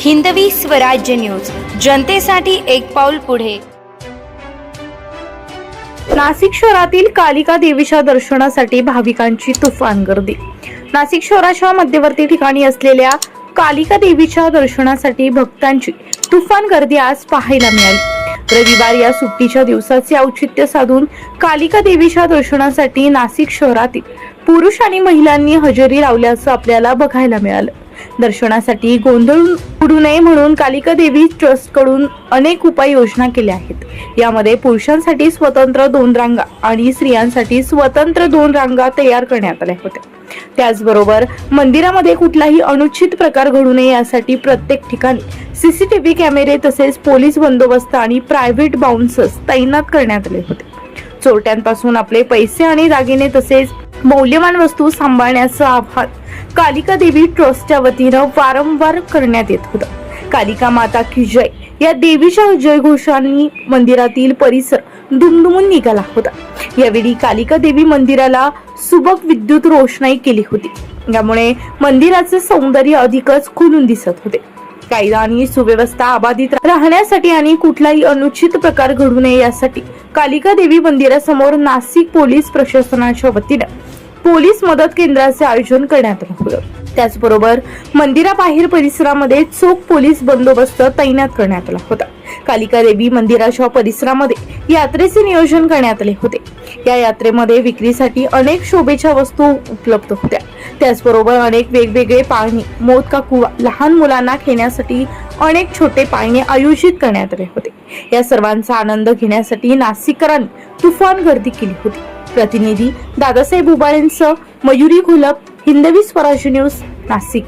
Hindavi Swarajya news. जनतेसाठी एक पाऊल पुढे. नाशिक शहरातील कालिका देवीच्या दर्शनासाठी भाविकांची तुफान गर्दी. नाशिक शहराच्या मध्यवर्ती ठिकाणी असलेल्या कालिका देवीच्या दर्शनासाठी भक्तांची तुफान गर्दी आज पाहायला मिळाली. रविवार या सुट्टीच्या दिवसाचे औचित्य साधून कालिका देवीच्या दर्शनासाठी नाशिक शहरातील पुरुष आणि महिलांनी हजेरी लावल्याचं आपल्याला बघायला मिळालं. दर्शनासाठी गोंधळ उडू नये म्हणून कालिका देवी ट्रस्टकडून अनेक उपाययोजना केल्या आहेत. यामध्ये पुरुषांसाठी स्वतंत्र दोन रांगा आणि स्त्रियांसाठी स्वतंत्र दोन रांगा तयार करण्यात आल्या होत्या. त्याचबरोबर मंदिरामध्ये कुठलाही अनुचित प्रकार घडू नये यासाठी प्रत्येक ठिकाणी सीसीटीव्ही कॅमेरे तसेच पोलीस बंदोबस्त आणि प्रायव्हेट बाउन्सर्स तैनात करण्यात आले होते. चोरट्यांपासून आपले पैसे आणि दागिने तसेच मौल्यवान वस्तू सांभाळण्याचं आव्हान. कालिका देवी ट्रस्टच्या वतीनं वारंवार करण्यात येत होतं. कालिका माता की जय या देवीच्या जयघोषांनी मंदिरातील परिसर दुमदुमून निघाला होता. यावेळी कालिका देवी मंदिराला सुबक विद्युत रोषणाई केली होती. यामुळे मंदिराचे सौंदर्य अधिकच खुलून दिसत होते. कायदा आणि सुव्यवस्था अबाधित राहण्यासाठी आणि कुठलाही अनुचित प्रकार घडू नये यासाठी कालिका देवी मंदिरासमोर नाशिक पोलीस प्रशासनाच्या वतीनं पोलीस मदत केंद्राचे आयोजन करण्यात आलं. होतं त्याचबरोबर मंदिराबाहेर परिसरामध्ये चोख पोलीस बंदोबस्त तैनात करण्यात आला होता. कालिका देवी मंदिराच्या परिसरामध्ये यात्रेचे नियोजन करण्यात आले होते. या यात्रेमध्ये विक्रीसाठी अनेक शोभेच्या वस्तू उपलब्ध होत्या. त्याचबरोबर अनेक वेगवेगळे पाळणे मोदका कुवा लहान मुलांना खेळण्यासाठी अनेक छोटे पाळणे आयोजित करण्यात आले होते. या सर्वांचा आनंद घेण्यासाठी नाशिककरांनी तुफान गर्दी केली होती. प्रतिनिधी दादासाहेब उबाळेंसह मयुरी घोलप हिंदवी स्वराज्य न्यूज नाशिक.